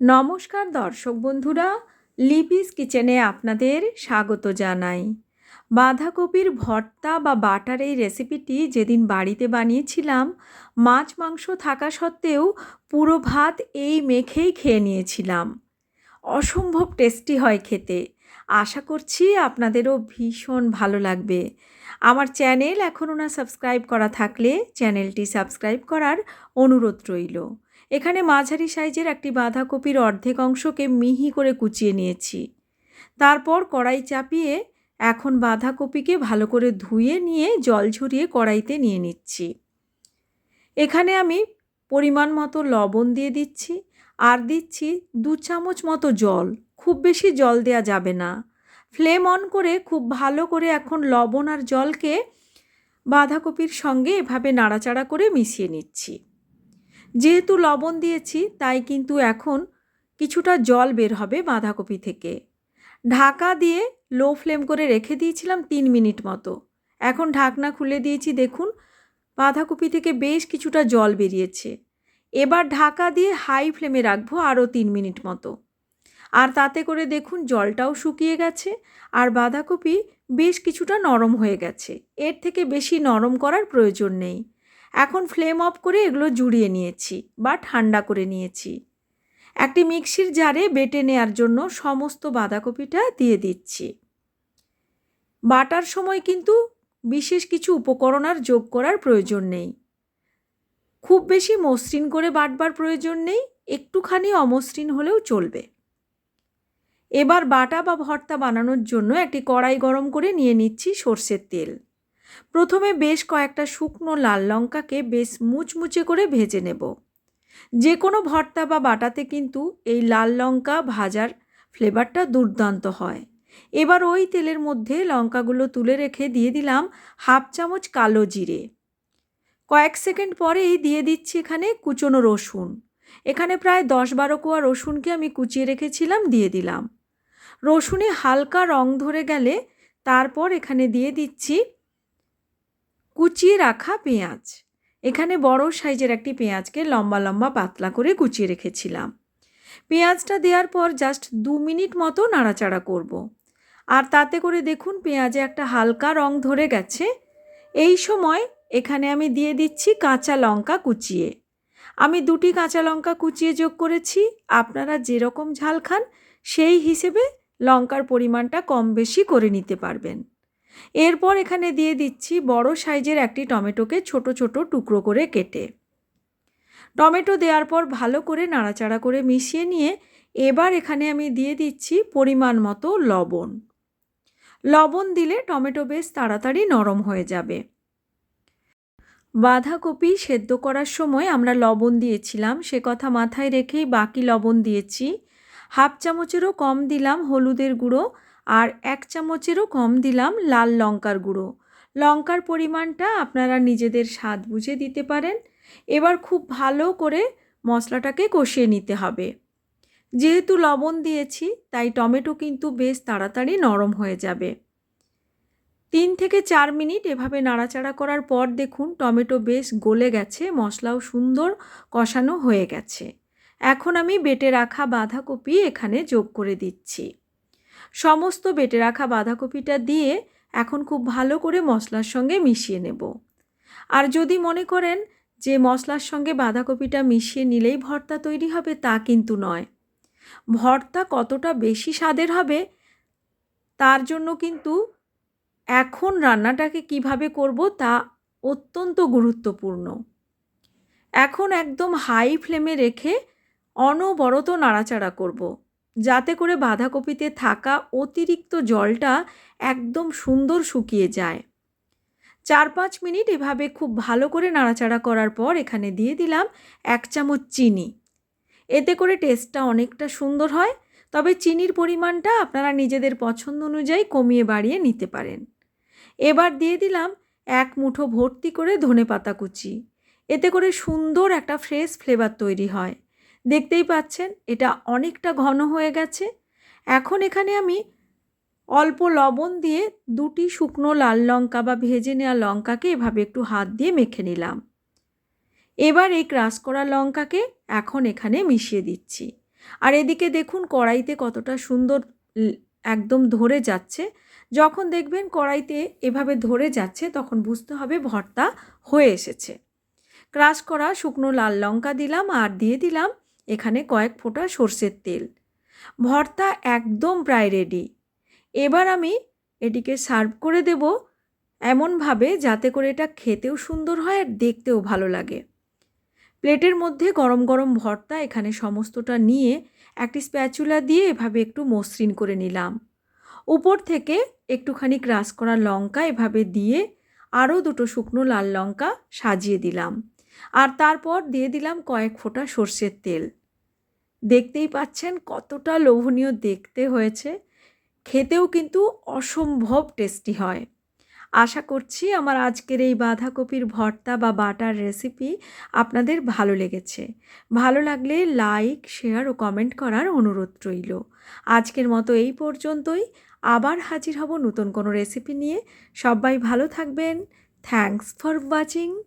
নমস্কার দর্শক বন্ধুরা, লিপিস কিচেনে আপনাদের স্বাগত জানাই। বাঁধাকপির ভর্তা বা বাটার এই রেসিপিটি যেদিন বাড়িতে বানিয়েছিলাম, মাছ মাংস থাকা সত্ত্বেও পুরো ভাত এই মেখেই খেয়ে নিয়েছিলাম। অসম্ভব টেস্টি হয় খেতে। আশা করছি আপনাদেরও ভীষণ ভালো লাগবে। আমার চ্যানেল এখনও না সাবস্ক্রাইব করা থাকলে চ্যানেলটি সাবস্ক্রাইব করার অনুরোধ রইল। এখানে মাঝারি সাইজের একটি বাঁধাকপির অর্ধেক অংশকে মিহি করে কুচিয়ে নিয়েছি। তারপর কড়াই চাপিয়ে এখন বাঁধাকপিকে ভালো করে ধুয়ে নিয়ে জল ঝরিয়ে কড়াইতে নিয়ে নিচ্ছি। এখানে আমি পরিমাণ মতো লবণ দিয়ে দিচ্ছি আর দিচ্ছি দু চামচ মতো জল। খুব বেশি জল দেওয়া যাবে না। ফ্লেম অন করে খুব ভালো করে এখন লবণ আর জলকে বাঁধাকপির সঙ্গে এভাবে নাড়াচাড়া করে মিশিয়ে নিচ্ছি। যেহেতু লবণ দিয়েছি, তাই কিন্তু এখন কিছুটা জল বের হবে বাঁধাকপি থেকে। ঢাকা দিয়ে লো ফ্লেম করে রেখে দিয়েছিলাম তিন মিনিট মতো। এখন ঢাকনা খুলে দিয়েছি, দেখুন, বাঁধাকপি থেকে বেশ কিছুটা জল বেরিয়েছে। এবার ঢাকা দিয়ে হাই ফ্লেমে রাখব আরও তিন মিনিট মতো। আর তাতে করে দেখুন, জলটাও শুকিয়ে গেছে আর বাঁধাকপি বেশ কিছুটা নরম হয়ে গেছে। এর থেকে বেশি নরম করার প্রয়োজন নেই। এখন ফ্লেম অফ করে এগুলো জুড়িয়ে নিয়েছি বা ঠান্ডা করে নিয়েছি। একটি মিক্সির জারে বেটে নেওয়ার জন্য সমস্ত বাঁধাকপিটা দিয়ে দিচ্ছি। বাটার সময় কিন্তু বিশেষ কিছু উপকরণ আর যোগ করার প্রয়োজন নেই। খুব বেশি মসৃণ করে বাটবার প্রয়োজন নেই, একটুখানি অমসৃণ হলেও চলবে। এবার বাটা বা ভর্তা বানানোর জন্য একটি কড়াই গরম করে নিয়ে নিচ্ছি সর্ষের তেল। প্রথমে বেশ কয়েকটা শুকনো লাল লঙ্কাকে বেশ মুচমুচে করে ভেজে নেব। যে কোনো ভর্তা বা বাটাতে কিন্তু এই লাল লঙ্কা ভাজার ফ্লেভারটা দুর্দান্ত হয়। এবার ওই তেলের মধ্যে লঙ্কাগুলো তুলে রেখে দিয়ে দিলাম হাফ চামচ কালো জিরে। কয়েক সেকেন্ড পরেই দিয়ে দিচ্ছি এখানে কুচনো রসুন। এখানে প্রায় দশ বারো কোয়া রসুনকে আমি কুচিয়ে রেখেছিলাম, দিয়ে দিলাম। রসুনে হালকা রং ধরে গেলে তারপর এখানে দিয়ে দিচ্ছি কুচিয়ে রাখা পেঁয়াজ। এখানে বড় সাইজের একটি পেঁয়াজকে লম্বা লম্বা পাতলা করে কুচিয়ে রেখেছিলাম। পেঁয়াজটা দেওয়ার পর জাস্ট দু মিনিট মতো নাড়াচাড়া করব। আর তাতে করে দেখুন পেঁয়াজে একটা হালকা রং ধরে গেছে। এই সময় এখানে আমি দিয়ে দিচ্ছি কাঁচা লঙ্কা কুচিয়ে। আমি দুটি কাঁচা লঙ্কা কুচিয়ে যোগ করেছি। আপনারা যেরকম ঝাল খান, সেই হিসেবে লঙ্কার পরিমাণটা কম বেশি করে নিতে পারবেন। এরপর এখানে দিয়ে দিচ্ছি বড় সাইজের একটি টমেটোকে ছোট ছোট টুকরো করে কেটে। টমেটো দেওয়ার পর ভালো করে নাড়াচাড়া করে মিশিয়ে নিয়ে এবার এখানে আমি দিয়ে দিচ্ছি পরিমাণ মতো লবণ। লবণ দিলে টমেটো বেশ তাড়াতাড়ি নরম হয়ে যাবে। বাঁধাকপি সেদ্ধ করার সময় আমরা লবণ দিয়েছিলাম, সে কথা মাথায় রেখেই বাকি লবণ দিয়েছি। হাফ চামচেরও কম দিলাম হলুদের গুঁড়ো আর এক চামচেরও কম দিলাম লাল লঙ্কার গুঁড়ো। লঙ্কার পরিমাণটা আপনারা নিজেদের স্বাদ বুঝে দিতে পারেন। এবার খুব ভালো করে মশলাটাকে কষিয়ে নিতে হবে। যেহেতু লবণ দিয়েছি, তাই টমেটো কিন্তু বেশ তাড়াতাড়ি নরম হয়ে যাবে। তিন থেকে চার মিনিট এভাবে নাড়াচাড়া করার পর দেখুন টমেটো বেশ গলে গেছে, মশলাও সুন্দর কষানো হয়ে গেছে। এখন আমি বেটে রাখা বাঁধাকপি এখানে যোগ করে দিচ্ছি। সমস্ত বেটে রাখা বাঁধাকপিটা দিয়ে এখন খুব ভালো করে মশলার সঙ্গে মিশিয়ে নেব। আর যদি মনে করেন যে মশলার সঙ্গে বাঁধাকপিটা মিশিয়ে নিলেই ভর্তা তৈরি হবে, তা কিন্তু নয়। ভর্তা কতটা বেশি স্বাদের হবে, তার জন্য কিন্তু এখন রান্নাটাকে কীভাবে করব, তা অত্যন্ত গুরুত্বপূর্ণ। এখন একদম হাই ফ্লেমে রেখে অনবরত নাড়াচাড়া করব। যাতে করে বাঁধাকপিতে থাকা অতিরিক্ত জলটা একদম সুন্দর শুকিয়ে যায়। চার পাঁচ মিনিট এভাবে খুব ভালো করে নাড়াচাড়া করার পর এখানে দিয়ে দিলাম এক চামচ চিনি। এতে করে টেস্টটা অনেকটা সুন্দর হয়, তবে চিনির পরিমাণটা আপনারা নিজেদের পছন্দ অনুযায়ী কমিয়ে বাড়িয়ে নিতে পারেন। এবার দিয়ে দিলাম এক মুঠো ভর্তি করে ধনে পাতা কুচি। এতে করে সুন্দর একটা ফ্রেশ ফ্লেভার তৈরি হয়। দেখতেই পাচ্ছেন, এটা অনেকটা ঘন হয়ে গেছে। এখন এখানে আমি অল্প লবণ দিয়ে দুটি শুকনো লাল লঙ্কা বা ভেজে নেওয়া লঙ্কাকে এভাবে একটু হাত দিয়ে মেখে নিলাম। এবার এই ক্রাশ করা লঙ্কাকে এখন এখানে মিশিয়ে দিচ্ছি। আর এদিকে দেখুন, কড়াইতে কতটা সুন্দর একদম ধরে যাচ্ছে। যখন দেখবেন কড়াইতে এভাবে ধরে যাচ্ছে, তখন বুঝতে হবে ভর্তা হয়ে এসেছে। ক্রাশ করা শুকনো লাল লঙ্কা দিলাম আর দিয়ে দিলাম এখানে কয়েক ফোঁটা সর্ষের তেল। ভর্তা একদম প্রায় রেডি এবার আমি এটিকে সার্ভ করে দেব এমনভাবে যাতে করে এটা খেতেও সুন্দর হয় আর দেখতেও ভালো লাগে। প্লেটের মধ্যে গরম গরম ভর্তা এখানে সমস্তটা নিয়ে একটি স্প্যাচুলা দিয়ে এভাবে একটু মসৃণ করে নিলাম। উপর থেকে একটুখানি ক্রাশ করা লঙ্কা এভাবে দিয়ে আরও দুটো শুকনো লাল লঙ্কা সাজিয়ে দিলাম। আর তারপর দিয়ে দিলাম কয়েক ফোঁটা সর্ষের তেল। দেখতেই পাচ্ছেন কতটা লোভনীয় দেখতে হয়েছে। খেতেও কিন্তু অসম্ভব টেস্টি হয়। আশা করছি আমার আজকের এই বাঁধাকপির ভর্তা বা বাটার রেসিপি আপনাদের ভালো লেগেছে। ভালো লাগলে লাইক, শেয়ার ও কমেন্ট করার অনুরোধ রইল। আজকের মতো এই পর্যন্তই। আবার হাজির হব নতুন কোনো রেসিপি নিয়ে। সবাই ভালো থাকবেন। Thanks for watching.